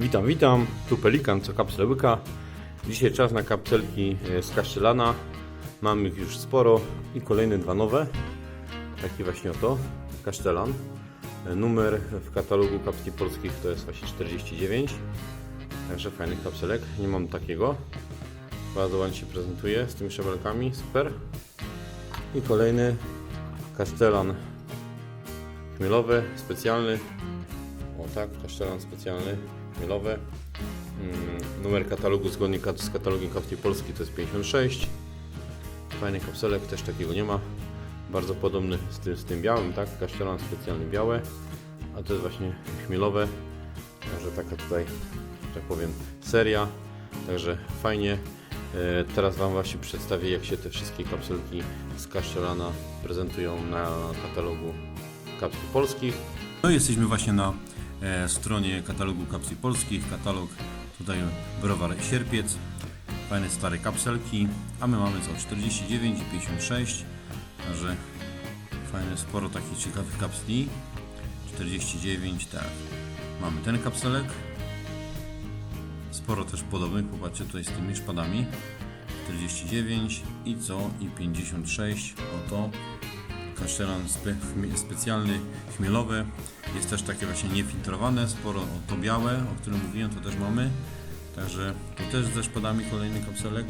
Witam, witam. Tu Pelikan, co kapsle łyka. Dzisiaj czas na kapselki e, z kasztelana. Mam ich już sporo i kolejne dwa nowe. Taki właśnie oto, kasztelan. E, Numer w katalogu kapsli polskich to jest właśnie 49. Także fajnych kapselek. Nie mam takiego. Bardzo ładnie się prezentuje z tymi szabelkami. Super. I kolejny kasztelan chmielowy, specjalny. O tak, kasztelan specjalny, chmielowy. Mm, Numer katalogu zgodnie z katalogiem kapsli Polski to jest 56. Fajny kapselek, też takiego nie ma. Bardzo podobny z tym, z tym białym, tak? Kasztelan specjalny białe. A to jest właśnie chmielowe. Także taka tutaj, tak powiem, seria. Także fajnie. E, Teraz Wam właśnie przedstawię, jak się te wszystkie kapselki z kasztelana prezentują na katalogu kapsli polskich. No jesteśmy właśnie na stronie katalogu kapsli polskich. Katalog tutaj browar sierpiec. Fajne stare kapselki. A my mamy co? 49 i 56. Także fajne sporo takich ciekawych kapsli. 49, tak. Mamy ten kapselek. Sporo też podobnych, popatrzcie tutaj z tymi szpadami. 49 i co? I 56. Oto kasztelan spe, specjalny, chmielowy. Jest też takie właśnie niefiltrowane, sporo to białe, o którym mówiłem, to też mamy. Także tu też ze szpadami kolejny kapselek.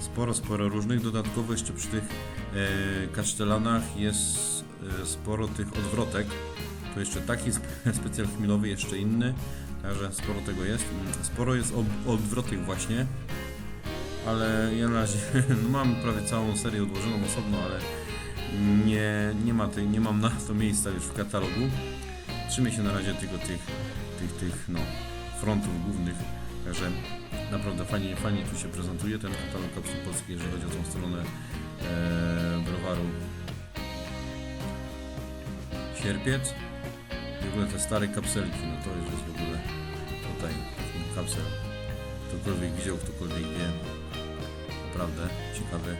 Sporo, sporo różnych. Dodatkowo jeszcze przy tych e, kasztelanach jest e, sporo tych odwrotek. Tu jeszcze taki spe- specjal chmielowy, jeszcze inny. Także sporo tego jest. Mm, Sporo jest odwrotek właśnie. Ale ja na razie no mam prawie całą serię odłożoną osobno, ale nie, nie, ma tej, nie mam na to miejsca już w katalogu. Trzymaj się na razie tylko tych, tych, tych no, frontów głównych. Także naprawdę fajnie, fajnie tu się prezentuje ten katalog kapsuł polskich, jeżeli chodzi o tą stronę e, browaru Sierpiec. W ogóle te stare kapselki, no to już jest w ogóle tutaj kapsel. Ktokolwiek widział, ktokolwiek wie. Naprawdę ciekawe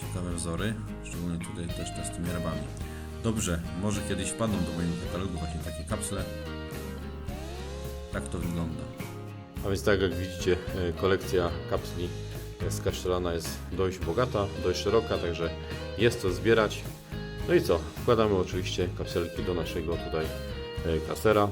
ciekawe wzory, szczególnie tutaj też te z tymi rabami. Dobrze, może kiedyś wpadną do mojego katalogu właśnie takie kapsle. Tak to wygląda. A więc tak jak widzicie, e, kolekcja kapsli e, z kasztelana jest dość bogata, dość szeroka, także jest co zbierać. No i co? Wkładamy oczywiście kapselki do naszego tutaj e, kasera.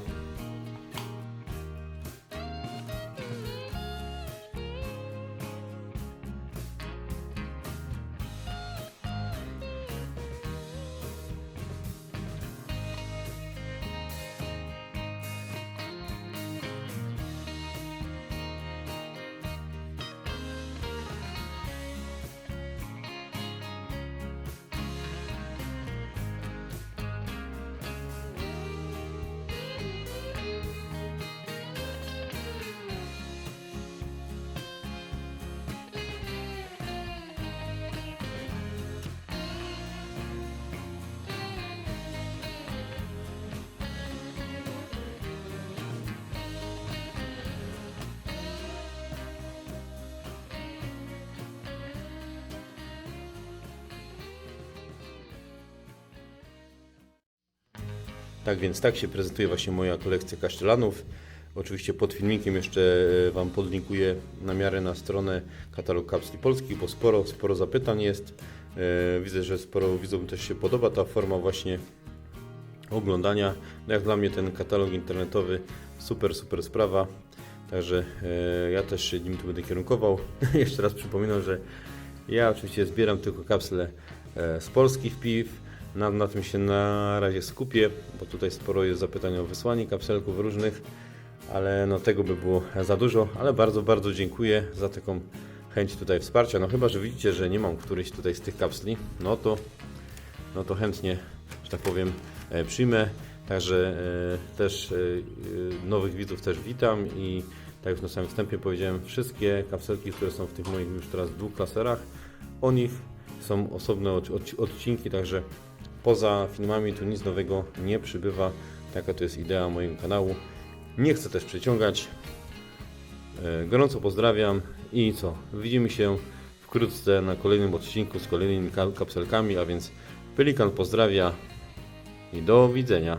Tak więc tak się prezentuje właśnie moja kolekcja kasztelanów. Oczywiście pod filmikiem jeszcze e, Wam podlinkuję na miarę na stronę katalog kapsli polskich, bo sporo, sporo zapytań jest. E, Widzę, że sporo widzom też się podoba ta forma właśnie oglądania. No jak dla mnie ten katalog internetowy super, super sprawa. Także e, ja też się nim tu będę kierunkował. Jeszcze raz przypominam, że ja oczywiście zbieram tylko kapsle z polskich piw. Na, na tym się na razie skupię, bo tutaj sporo jest zapytań o wysłanie kapselków różnych, ale no tego by było za dużo, ale bardzo, bardzo dziękuję za taką chęć tutaj wsparcia. No chyba, że widzicie, że nie mam któryś tutaj z tych kapsli, no to, no to chętnie, że tak powiem, e, przyjmę. Także e, też e, e, nowych widzów też witam i tak jak na samym wstępie powiedziałem, wszystkie kapselki, które są w tych moich już teraz dwóch klaserach, o nich są osobne od- od- odcinki, także poza filmami tu nic nowego nie przybywa. Taka to jest idea mojego kanału. Nie chcę też przeciągać. E, Gorąco pozdrawiam i co? Widzimy się wkrótce na kolejnym odcinku z kolejnymi ka- kapselkami, a więc Pelikan pozdrawia i do widzenia.